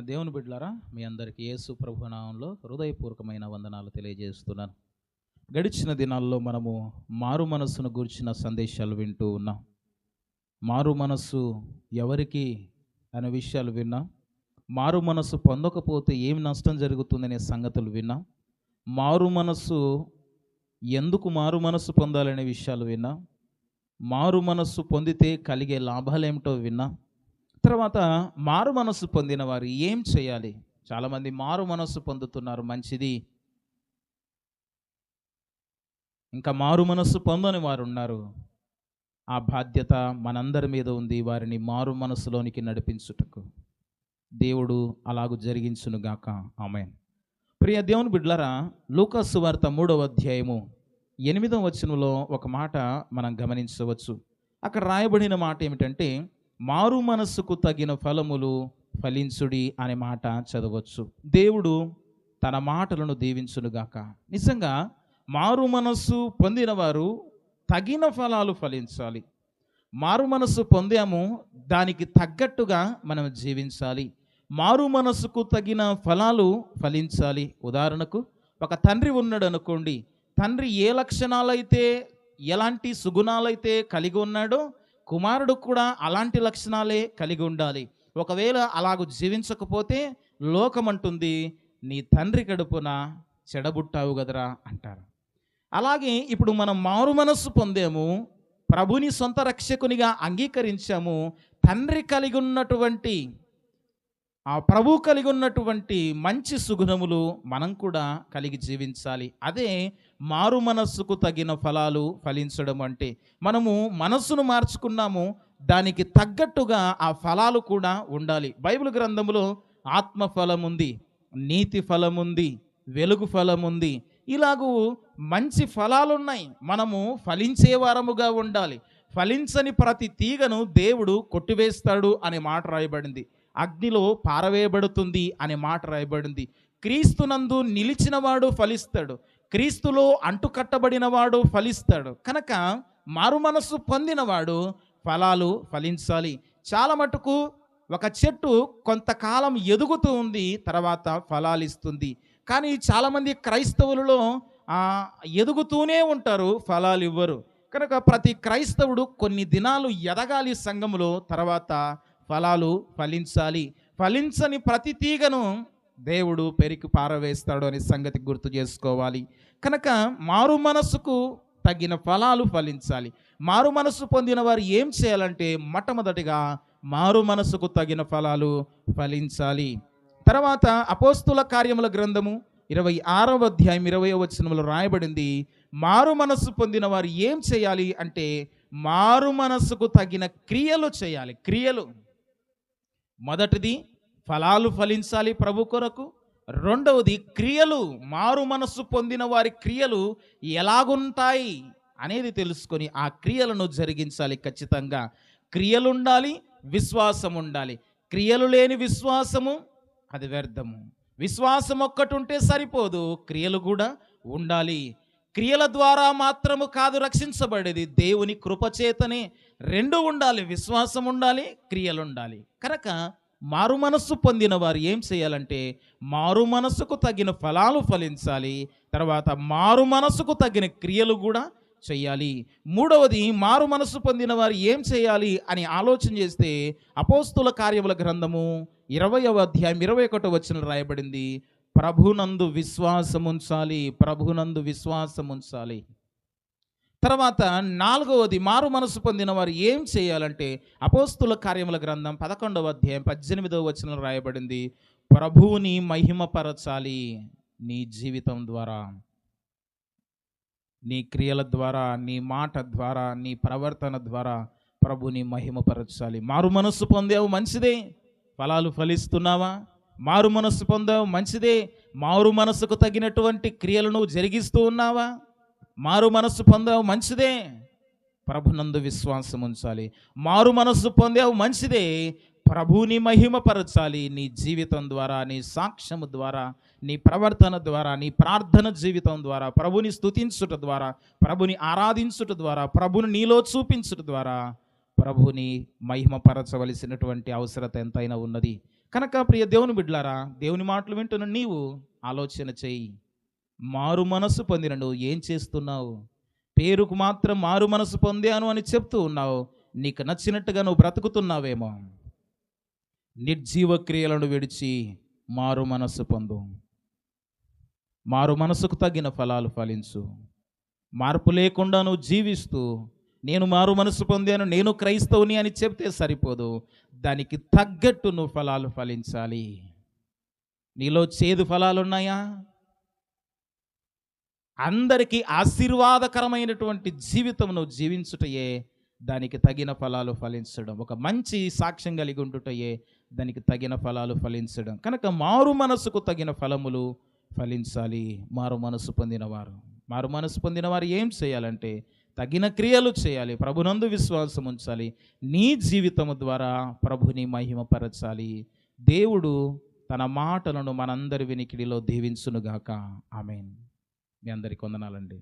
దేవుని బిడ్డలారా మీ అందరికీ యేసు ప్రభు నామంలో హృదయపూర్వకమైన వందనాలు తెలియజేస్తున్నాను. గడిచిన దినాల్లో మనము మారు మనస్సును గూర్చిన సందేశాలు వింటూ ఉన్నాం. మారు మనస్సు ఎవరికి అనే విషయాలు విన్నాం. మారు మనస్సు పొందకపోతే ఏం నష్టం జరుగుతుందనే సంగతులు విన్నాం. మారు మనస్సు ఎందుకు మారు మనస్సు పొందాలనే విషయాలు విన్నాం. మారు మనస్సు పొందితే కలిగే లాభాలేమిటో విన్నాం. తర్వాత మారు మనస్సు పొందిన వారు ఏం చేయాలి? చాలామంది మారు మనస్సు పొందుతున్నారు మంచిది. ఇంకా మారు మనస్సు పొందని వారు ఉన్నారు. ఆ బాధ్యత మనందరి మీద ఉంది వారిని మారు మనస్సులోనికి నడిపించుటకు. దేవుడు అలాగూ జరిగించునుగాక. ఆమె ప్రియ దేవుని బిడ్లరా లూకస్సు వార్త మూడవ అధ్యాయము ఎనిమిదవ వచనంలో ఒక మాట మనం గమనించవచ్చు. అక్కడ రాయబడిన మాట ఏమిటంటే మారు మనస్సుకు తగిన ఫలములు ఫలించుడి అనే మాట చదవచ్చు. దేవుడు తన మాటలను దీవించునుగాక. నిజంగా మారు మనస్సు పొందిన వారు తగిన ఫలాలు ఫలించాలి. మారు మనస్సు పొందాము దానికి తగ్గట్టుగా మనం జీవించాలి. మారు మనస్సుకు తగిన ఫలాలు ఫలించాలి. ఉదాహరణకు ఒక తండ్రి ఉన్నాడు అనుకోండి తండ్రి ఏ లక్షణాలైతే ఎలాంటి సుగుణాలైతే కలిగి ఉన్నాడో కుమారుడు కూడా అలాంటి లక్షణాలే కలిగి ఉండాలి. ఒకవేళ అలాగూ జీవించకపోతే లోకమంటుంది నీ తండ్రి కడుపున చెడబుట్టావు కదరా అంటారు. అలాగే ఇప్పుడు మనం మారు మనస్సు పొందాము ప్రభుని సొంత రక్షకునిగా అంగీకరించాము తండ్రి కలిగి ఉన్నటువంటి ఆ ప్రభు కలిగి ఉన్నటువంటి మంచి సుగుణములు మనం కూడా కలిగి జీవించాలి. అదే మారు మనస్సుకు తగిన ఫలాలు ఫలించడం అంటే మనము మనస్సును మార్చుకున్నాము దానికి తగ్గట్టుగా ఆ ఫలాలు కూడా ఉండాలి. బైబిల్ గ్రంథములో ఆత్మ ఫలం ఉంది నీతి ఫలం ఉంది వెలుగు ఫలం ఉంది ఇలాగూ మంచి ఫలాలు ఉన్నాయి మనము ఫలించే వారముగా ఉండాలి. ఫలించని ప్రతి తీగను దేవుడు కొట్టివేస్తాడు అనే మాట రాయబడింది. అగ్నిలో పారవేయబడుతుంది అనే మాట రాయబడింది. క్రీస్తునందు నిలిచినవాడు ఫలిస్తాడు. క్రీస్తులో అంటుకట్టబడినవాడు ఫలిస్తాడు. కనుక మారు మనస్సు పొందినవాడు ఫలాలు ఫలించాలి. చాలా మటుకు ఒక చెట్టు కొంతకాలం ఎదుగుతూ ఉంది తర్వాత ఫలాలు ఇస్తుంది కానీ చాలామంది క్రైస్తవులలో ఎదుగుతూనే ఉంటారు ఫలాలు ఇవ్వరు. కనుక ప్రతి క్రైస్తవుడు కొన్ని దినాలు ఎదగాలి సంఘములో తర్వాత ఫలాలు ఫలించాలి. ఫలించని ప్రతి తీగను దేవుడు పెరికి పారవేస్తాడు అనే సంగతి గుర్తు చేసుకోవాలి. కనుక మారు మనసుకు తగిన ఫలాలు ఫలించాలి. మారు మనస్సు పొందిన వారు ఏం చేయాలంటే మొట్టమొదటిగా మారు మనస్సుకు తగిన ఫలాలు ఫలించాలి. తర్వాత అపోస్తుల కార్యముల గ్రంథము ఇరవై ఆరవ అధ్యాయం ఇరవై వచనంలో రాయబడింది. మారు మనస్సు పొందిన వారు ఏం చేయాలి అంటే మారు మనస్సుకు తగిన క్రియలు చేయాలి. క్రియలు. మొదటిది ఫలాలు ఫలించాలి ప్రభు కొరకు. రెండవది క్రియలు మారు మనస్సు పొందిన వారి క్రియలు ఎలాగుంటాయి అనేది తెలుసుకొని ఆ క్రియలను జరిగించాలి ఖచ్చితంగా. క్రియలు ఉండాలి విశ్వాసం ఉండాలి క్రియలు లేని విశ్వాసము అది వ్యర్థము. విశ్వాసం ఒక్కటి ఉంటే సరిపోదు క్రియలు కూడా ఉండాలి. క్రియల ద్వారా మాత్రము కాదు రక్షించబడేది. దేవుని కృపచేతనే రెండు ఉండాలి. విశ్వాసం ఉండాలి క్రియలు ఉండాలి. కనుక మారు మనస్సు పొందిన వారు ఏం చేయాలంటే మారు మనస్సుకు తగిన ఫలాలు ఫలించాలి. తర్వాత మారు మనస్సుకు తగిన క్రియలు కూడా చేయాలి. మూడవది మారు మనస్సు పొందిన వారు ఏం చేయాలి అని ఆలోచన చేస్తే అపోస్తుల కార్యముల గ్రంథము ఇరవయవ అధ్యాయం ఇరవై ఒకటో వచ్చిన రాయబడింది. ప్రభునందు విశ్వాసముంచాలి ప్రభునందు విశ్వాసముంచాలి. తర్వాత నాలుగవది మారు మనసు పొందిన వారు ఏం చేయాలంటే అపోస్తుల కార్యముల గ్రంథం పదకొండవ అధ్యాయం పద్దెనిమిదవ వచనం రాయబడింది ప్రభువుని మహిమపరచాలి నీ జీవితం ద్వారా. నీ క్రియల ద్వారా నీ మాట ద్వారా నీ ప్రవర్తన ద్వారా ప్రభుని మహిమపరచాలి. మారు మనస్సు పొందావు మంచిదే. ఫలాలు ఫలిస్తున్నావా? మారు మనస్సు పొందావు మంచిదే. మారు మనస్సుకు తగినటువంటి క్రియలను జరిగిస్తూ ఉన్నావా? మారు మనస్సు పొందావు మంచిదే. ప్రభునందు విశ్వాసం ఉంచాలి. మారు మనస్సు పొందావు మంచిదే. ప్రభుని మహిమపరచాలి. నీ జీవితం ద్వారా నీ సాక్ష్యము ద్వారా నీ ప్రవర్తన ద్వారా నీ ప్రార్థన జీవితం ద్వారా ప్రభుని స్తుతించుట ద్వారా ప్రభుని ఆరాధించుట ద్వారా ప్రభుని నీలో చూపించుట ద్వారా ప్రభుని మహిమపరచవలసినటువంటి అవసరత ఎంతైనా ఉన్నది. కనుక ప్రియ దేవుని బిడ్లారా దేవుని మాటలు వింటున్న నీవు ఆలోచన చెయ్యి మారు మనసు పొందిన నువ్వు ఏం చేస్తున్నావు? పేరుకు మాత్రం మారు మనసు పొందాను అని చెప్తూ ఉన్నావు. నీకు నచ్చినట్టుగా నువ్వు బ్రతుకుతున్నావేమో. నిర్జీవ క్రియలను విడిచి మారు మనసు పొందు. మారు మనసుకు తగిన ఫలాలు ఫలించు. మార్పు లేకుండా నువ్వు జీవిస్తూ నేను మారు మనసు పొందాను నేను క్రైస్తవుని అని చెప్తే సరిపోదు. దానికి తగ్గట్టు నువ్వు ఫలాలు ఫలించాలి. నీలో చేదు ఫలాలు ఉన్నాయా అందరికీ ఆశీర్వాదకరమైనటువంటి జీవితం నువ్వు జీవించుటయే దానికి తగిన ఫలాలు ఫలించడం. ఒక మంచి సాక్ష్యం కలిగి ఉండుటయే దానికి తగిన ఫలాలు ఫలించడం. కనుక మారు మనసుకు తగిన ఫలములు ఫలించాలి. మారు మనసు పొందినవారు. మారు మనసు పొందినవారు ఏం చేయాలంటే తగిన క్రియలు చేయాలి. ప్రభునందు విశ్వాసం ఉంచాలి. నీ జీవితము ద్వారా ప్రభుని మహిమపరచాలి. దేవుడు తన మాటలను మనందరి వినికిడిలో దీవించునుగాక. ఆమెన్. మీ అందరికి వందనాలండి.